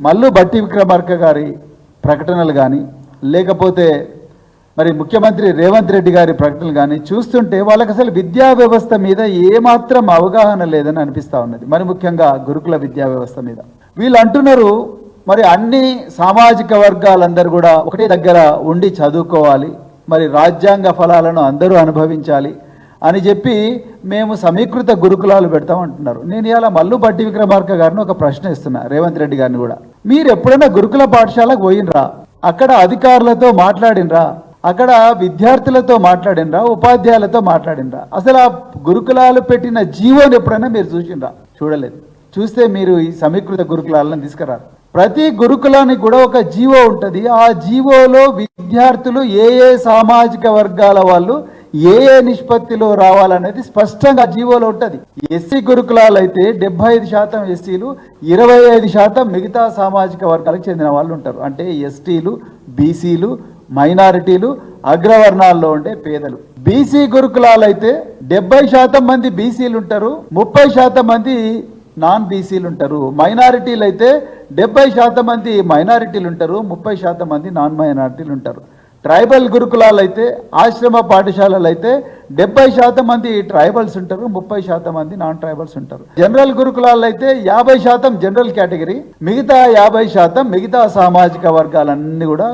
మల్లు బట్టి విక్రమార్క గారి ప్రకటనలు కానీ లేకపోతే మరి ముఖ్యమంత్రి రేవంత్ రెడ్డి గారి ప్రకటనలు కానీ చూస్తుంటే వాళ్ళకి అసలు విద్యా వ్యవస్థ మీద ఏమాత్రం అవగాహన లేదని అనిపిస్తూ ఉన్నది. మరి ముఖ్యంగా గురుకుల విద్యా వ్యవస్థ మీద. వీళ్ళు అంటున్నారు మరి అన్ని సామాజిక వర్గాలందరూ కూడా ఒకటే దగ్గర ఉండి చదువుకోవాలి మరి రాజ్యాంగ ఫలాలను అందరూ అనుభవించాలి అని చెప్పి మేము సమీకృత గురుకులాలు పెడతాం అంటున్నారు నేను ఇలా మల్లు బట్టి విక్రమార్క గారిని ఒక ప్రశ్న ఇస్తున్నా రేవంత్ రెడ్డి గారిని కూడా. మీరు ఎప్పుడైనా గురుకుల పాఠశాలకు పోయినరా? అక్కడ అధికారులతో మాట్లాడినరా? అక్కడ విద్యార్థులతో మాట్లాడినరా? ఉపాధ్యాయులతో మాట్లాడినరా? అసలు ఆ గురుకులాలు పెట్టిన జీవోని ఎప్పుడైనా మీరు చూసినరా? చూడలేదు. చూస్తే మీరు ఈ సమీకృత గురుకులాలను తీసుకురారు. ప్రతి గురుకులానికి కూడా ఒక జీవో ఉంటుంది. ఆ జీవోలో విద్యార్థులు ఏ ఏ సామాజిక వర్గాల వాళ్ళు ఏ ఏ నిష్పత్తిలో రావాలనేది స్పష్టంగా జీవోలో ఉంటుంది. ఎస్సీ గురుకులాలు అయితే డెబ్బై ఐదు శాతం ఎస్సీలు ఇరవై ఐదు శాతం మిగతా సామాజిక వర్గాలకు చెందిన వాళ్ళు ఉంటారు. అంటే ఎస్టీలు బీసీలు మైనారిటీలు అగ్రవర్ణాల్లో ఉండే పేదలు. బీసీ గురుకులాలు అయితే డెబ్బై శాతం మంది బీసీలు ఉంటారు ముప్పై శాతం మంది నాన్ బీసీలు ఉంటారు. మైనారిటీలు అయితే డెబ్బై శాతం మంది మైనారిటీలు ఉంటారు ముప్పై శాతం మంది నాన్ మైనారిటీలు ఉంటారు. ట్రైబల్ గురుకులాలు అయితే ఆశ్రమ పాఠశాలలు అయితే డెబ్బై శాతం మంది ట్రైబల్స్ ఉంటారు ముప్పై శాతం మంది నాన్ ట్రైబల్స్ ఉంటారు. జనరల్ గురుకులాలు అయితే యాభై శాతం జనరల్ కేటగిరీ మిగతా యాభై శాతం మిగతా సామాజిక వర్గాలన్నీ కూడా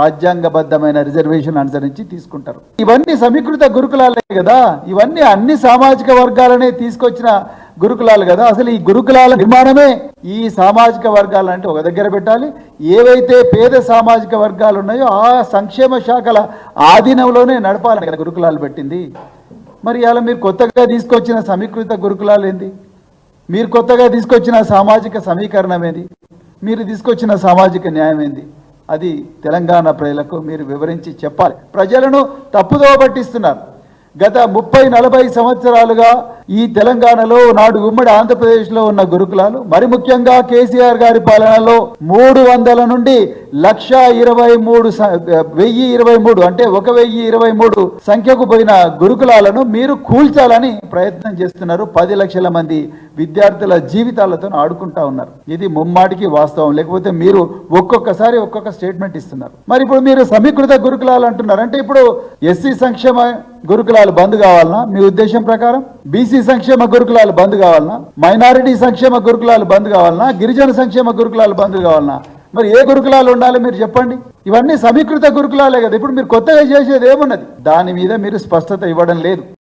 రాజ్యాంగబద్ధమైన రిజర్వేషన్ అనుసరించి తీసుకుంటారు. ఇవన్నీ సమీకృత గురుకులాలే కదా. ఇవన్నీ అన్ని సామాజిక వర్గాలనే తీసుకొచ్చిన గురుకులాలు కదా. అసలు ఈ గురుకులాల నిర్మాణమే ఈ సామాజిక వర్గాలు అంటే ఒక దగ్గర పెట్టాలి. ఏవైతే పేద సామాజిక వర్గాలు ఉన్నాయో ఆ సంక్షేమ శాఖల ఆధీనంలోనే నడపాలని కదా గురుకులాలు పెట్టింది. మరి ఇలా మీరు కొత్తగా తీసుకొచ్చిన సమీకృత గురుకులాలు ఏంది? మీరు కొత్తగా తీసుకొచ్చిన సామాజిక సమీకరణం ఏంది? మీరు తీసుకొచ్చిన సామాజిక న్యాయం ఏంది? అది తెలంగాణ ప్రజలకు మీరు వివరించి చెప్పాలి. ప్రజలను తప్పుదోవ పట్టిస్తున్నారు. గత ముప్పై నలభై సంవత్సరాలుగా ఈ తెలంగాణలో నాడు ఉమ్మడి ఆంధ్రప్రదేశ్లో ఉన్న గురుకులాలు మరి ముఖ్యంగా కేసీఆర్ గారి పాలనలో మూడు వందల నుండి లక్ష ఇరవై మూడు వెయ్యి ఇరవై మూడు అంటే ఒక వెయ్యి ఇరవై మూడు సంఖ్యకు పోయిన గురుకులాలను మీరు కూల్చాలని ప్రయత్నం చేస్తున్నారు పది లక్షల మంది విద్యార్థుల జీవితాలతో ఆడుకుంటా ఉన్నారు. ఇది ముమ్మాటికి వాస్తవం. లేకపోతే మీరు ఒక్కొక్కసారి ఒక్కొక్క స్టేట్మెంట్ ఇస్తున్నారు. మరి ఇప్పుడు మీరు సమీకృత గురుకులాలు అంటున్నారు. అంటే ఇప్పుడు ఎస్సీ సంక్షేమ గురుకులాలు బంద్ కావాలనా? మీ ఉద్దేశం ప్రకారం? బీసీ సంక్షేమ గురుకులాలు బంద్ కావాలనా? మైనారిటీ సంక్షేమ గురుకులాలు బంద్ కావాలనా? గిరిజన సంక్షేమ గురుకులాలు బంద్ కావాలనా? మరి ఏ గురుకులాలు ఉండాలి మీరు చెప్పండి? ఇవన్నీ సమీకృత గురుకులాలే కదా. ఇప్పుడు మీరు కొత్తగా చేసేది ఏమున్నది? దాని మీద మీరు స్పష్టత ఇవ్వడం లేదు.